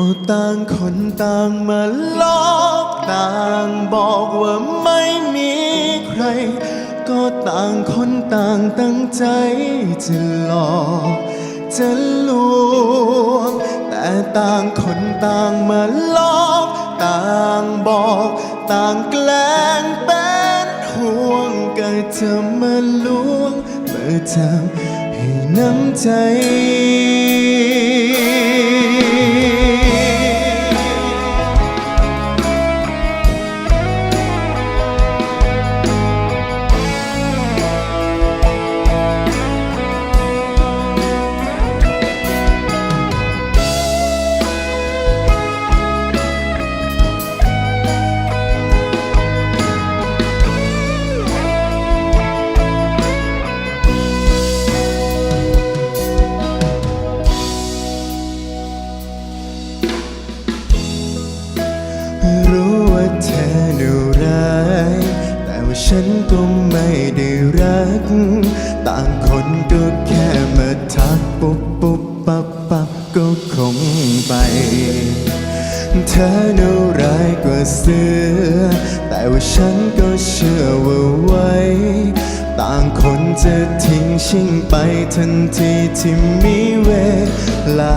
ต่างคนต่างมาลอกต่างบอกว่าไม่มีใคร ก็ต่างคนต่างตั้งใจจะหลอกจะลวงแต่ต่างคนต่างมาลอกต่างบอก ต่างแกล้งเป็นห่วงก็จะมาลวงเมื่อจำให้น้ำใจ ว่าเธอน่าร้ายแต่ว่าฉันก็ไม่ได้รัก ต่างคนก็แค่มาทักปุ๊บปุ๊บปั๊บปั๊บก็คงไป เธอน่าร้ายกว่าเสือ แต่ว่าฉันก็เชื่อว่าไว้ ต่างคนจะทิ้งชิงไปทันทีที่มีเวลา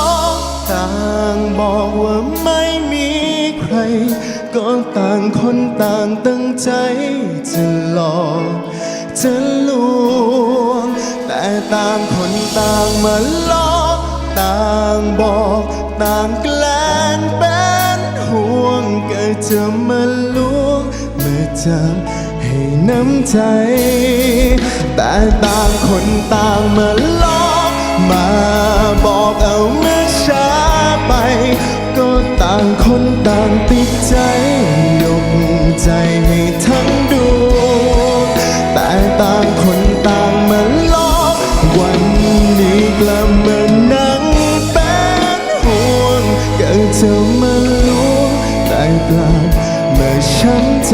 ต่างบอกว่าไม่มีใคร ก็ต่างคนต่างตั้งใจจะหลอกจะลวง แต่ต่างคนต่างมาลอกต่างบอกต่างแกล้งเป็นห่วงก็จะมาลวงเมื่อจำให้น้ำใจ แต่ต่างคนต่างมาลอกมาบอกเอาเมื่อช้า ไป ก็ต่างคนต่างติดใจยกใจให้ทั้งดวงแต่ต่างคนต่างมาลอกวันนี้กลับมานั่งเป็นห่วงก็จะมาลวงแต่กลับมาช้ำใจ